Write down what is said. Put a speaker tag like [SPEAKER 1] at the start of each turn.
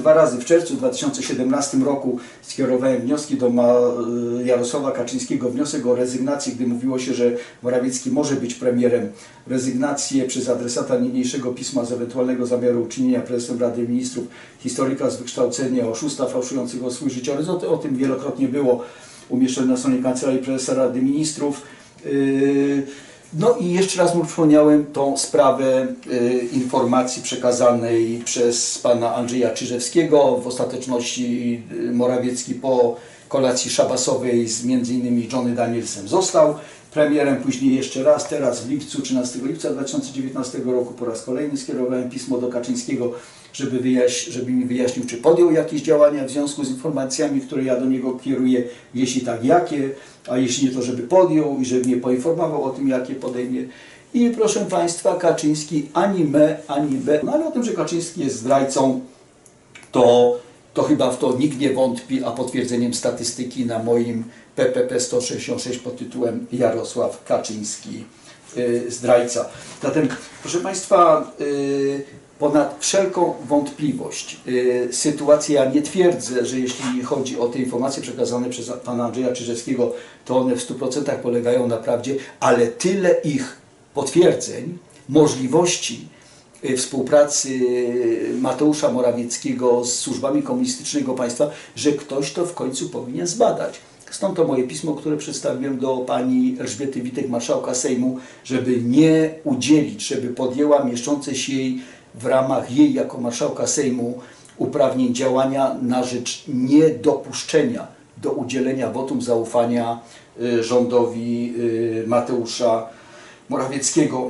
[SPEAKER 1] Dwa razy w czerwcu 2017 roku skierowałem wnioski do Jarosława Kaczyńskiego, wniosek o rezygnację, gdy mówiło się, że Morawiecki może być premierem. Rezygnację przez adresata niniejszego pisma z ewentualnego zamiaru uczynienia prezesem Rady Ministrów, historyka z wykształcenia, oszusta fałszującego swój życiorys. O, o tym wielokrotnie było umieszczone na stronie Kancelarii Prezesa Rady Ministrów. Yy, no i jeszcze raz mu przypomniałem tą sprawę y, informacji przekazanej przez pana Andrzeja Czyżewskiego. W ostateczności y, Morawiecki po kolacji szabasowej z innymi Johnny Danielsem został premierem. Później jeszcze raz, teraz w lipcu, 13 lipca 2019 roku po raz kolejny skierowałem pismo do Kaczyńskiego, żeby, wyjaś- żeby mi wyjaśnił, czy podjął jakieś działania w związku z informacjami, które ja do niego kieruję, jeśli tak, jakie, a jeśli nie, to żeby podjął i żeby mnie poinformował o tym, jakie podejmie. I proszę Państwa, Kaczyński ani me, ani b. No ale o tym, że Kaczyński jest zdrajcą, to, to chyba w to nikt nie wątpi, a potwierdzeniem statystyki na moim PPP 166 pod tytułem Jarosław Kaczyński y, zdrajca. Zatem, proszę Państwa, y, ponad wszelką wątpliwość y, sytuacja, ja nie twierdzę, że jeśli chodzi o te informacje przekazane przez pana Andrzeja Czyżewskiego, to one w 100% polegają na prawdzie, ale tyle ich potwierdzeń, możliwości współpracy Mateusza Morawieckiego z służbami komunistycznego państwa, że ktoś to w końcu powinien zbadać. Stąd to moje pismo, które przedstawiłem do pani Elżbiety Witek, marszałka Sejmu, żeby nie udzielić, żeby podjęła mieszczące się jej w ramach jej jako marszałka Sejmu uprawnień działania na rzecz niedopuszczenia do udzielenia wotum zaufania y, rządowi y, Mateusza Morawieckiego.